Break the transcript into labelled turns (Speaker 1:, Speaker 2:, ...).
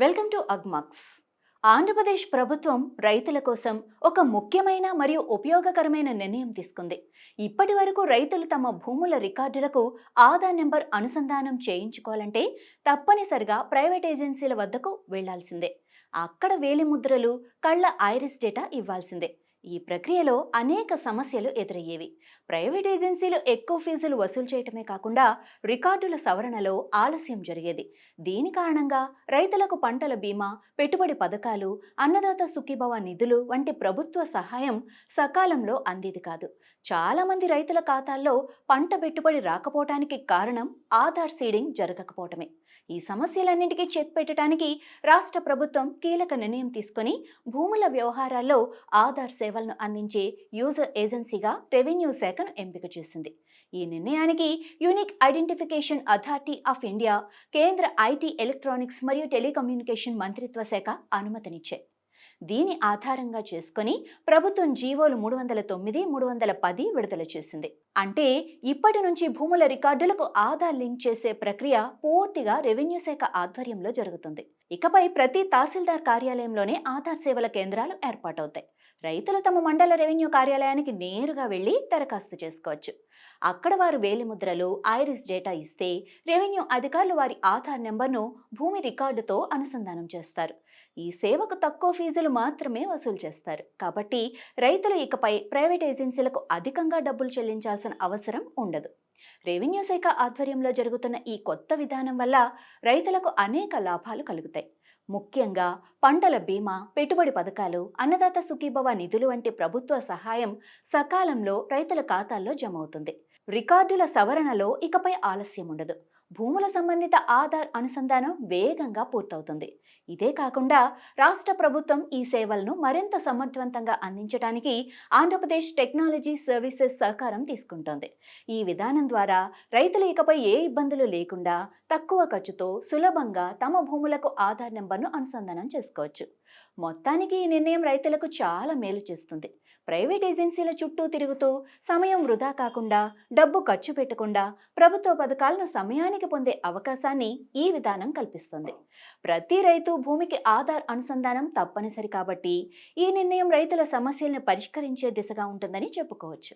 Speaker 1: Welcome to Agmax. Andhra Pradesh ప్రభుత్వం రైతుల కోసం ఒక ముఖ్యమైన మరియు ఉపయోగకరమైన నిర్ణయం తీసుకుంది. ఇప్పటి వరకు రైతులు తమ భూముల రికార్డులకు ఆధార్ నెంబర్ అనుసంధానం చేయించుకోవాలంటే తప్పనిసరిగా ప్రైవేట్ ఏజెన్సీల వద్దకు వెళ్ళాల్సిందే. అక్కడ వేలిముద్రలు కళ్ళ ఐరిస్ డేటా ఇవ్వాల్సిందే. ఈ ప్రక్రియలో అనేక సమస్యలు ఎదురయ్యేవి. ప్రైవేట్ ఏజెన్సీలు ఎక్కువ ఫీజులు వసూలు చేయటమే కాకుండా రికార్డుల సవరణలో ఆలస్యం జరిగేది. దీని కారణంగా రైతులకు పంటల బీమా పెట్టుబడి పథకాలు అన్నదాత సుఖీభవ నిధులు వంటి ప్రభుత్వ సహాయం సకాలంలో అందేది కాదు. చాలామంది రైతుల ఖాతాల్లో పంట పెట్టుబడి రాకపోవటానికి కారణం ఆధార్ సీడింగ్ జరగకపోవటమే. ఈ సమస్యలన్నింటికీ చెక్ పెట్టడానికి రాష్ట్ర ప్రభుత్వం కీలక నిర్ణయం తీసుకొని భూముల వ్యవహారాల్లో ఆధార్ సేవలను అందించే యూజర్ ఏజెన్సీగా రెవెన్యూ శాఖను ఎంపిక చేసింది. ఈ నిర్ణయానికి unique identification authority of India కేంద్ర ఐటీ ఎలక్ట్రానిక్స్ మరియు టెలికమ్యూనికేషన్ మంత్రిత్వ శాఖ అనుమతినిచ్చాయి. దీని ఆధారంగా చేసుకొని ప్రభుత్వం జీవోలు మూడు వందల తొమ్మిది మూడు వందల పది విడుదల చేసింది. అంటే ఇప్పటి నుంచి భూముల రికార్డులకు ఆధార్ లింక్ చేసే ప్రక్రియ పూర్తిగా రెవెన్యూ శాఖ ఆధ్వర్యంలో జరుగుతుంది. ఇకపై ప్రతి తహసీల్దార్ కార్యాలయంలోనే ఆధార్ సేవల కేంద్రాలు ఏర్పాటవుతాయి. రైతులు తమ మండల రెవెన్యూ కార్యాలయానికి నేరుగా వెళ్ళి దరఖాస్తు చేసుకోవచ్చు. అక్కడ వారు వేలిముద్రలు ఐరిస్ డేటా ఇస్తే రెవెన్యూ అధికారులు వారి ఆధార్ నెంబర్ను భూమి రికార్డుతో అనుసంధానం చేస్తారు. ఈ సేవకు తక్కువ ఫీజులు మాత్రమే వసూలు చేస్తారు. కాబట్టి రైతులు ఇకపై ప్రైవేట్ ఏజెన్సీలకు అధికంగా డబ్బులు చెల్లించాల్సిన అవసరం ఉండదు. రెవెన్యూ శాఖ ఆధ్వర్యంలో జరుగుతున్న ఈ కొత్త విధానం వల్ల రైతులకు అనేక లాభాలు కలుగుతాయి. ముఖ్యంగా పంటల బీమా పెట్టుబడి పథకాలు అన్నదాత సుఖీభవ నిధులు వంటి ప్రభుత్వ సహాయం సకాలంలో రైతుల ఖాతాల్లో జమ అవుతుంది. రికార్డుల సవరణలో ఇకపై ఆలస్యం ఉండదు. భూముల సంబంధిత ఆధార్ అనుసంధానం వేగంగా పూర్తవుతుంది. ఇదే కాకుండా రాష్ట్ర ప్రభుత్వం ఈ సేవలను మరింత సమర్థవంతంగా అందించడానికి ఆంధ్రప్రదేశ్ టెక్నాలజీ సర్వీసెస్ సహకారం తీసుకుంటోంది. ఈ విధానం ద్వారా రైతులు ఇకపై ఏ ఇబ్బందులు లేకుండా తక్కువ ఖర్చుతో సులభంగా తమ భూములకు ఆధార్ నెంబర్ను అనుసంధానం చేసుకోవచ్చు. మొత్తానికి ఈ నిర్ణయం రైతులకు చాలా మేలు చేస్తుంది. ప్రైవేట్ ఏజెన్సీల చుట్టూ తిరుగుతూ సమయం వృధా కాకుండా డబ్బు ఖర్చు పెట్టకుండా ప్రభుత్వ పథకాలను సమయానికి పొందే అవకాశాన్ని ఈ విధానం కల్పిస్తుంది. ప్రతి రైతు భూమికి ఆధార్ అనుసంధానం తప్పనిసరి కాబట్టి ఈ నిర్ణయం రైతుల సమస్యలను పరిష్కరించే దిశగా ఉంటుందని చెప్పుకోవచ్చు.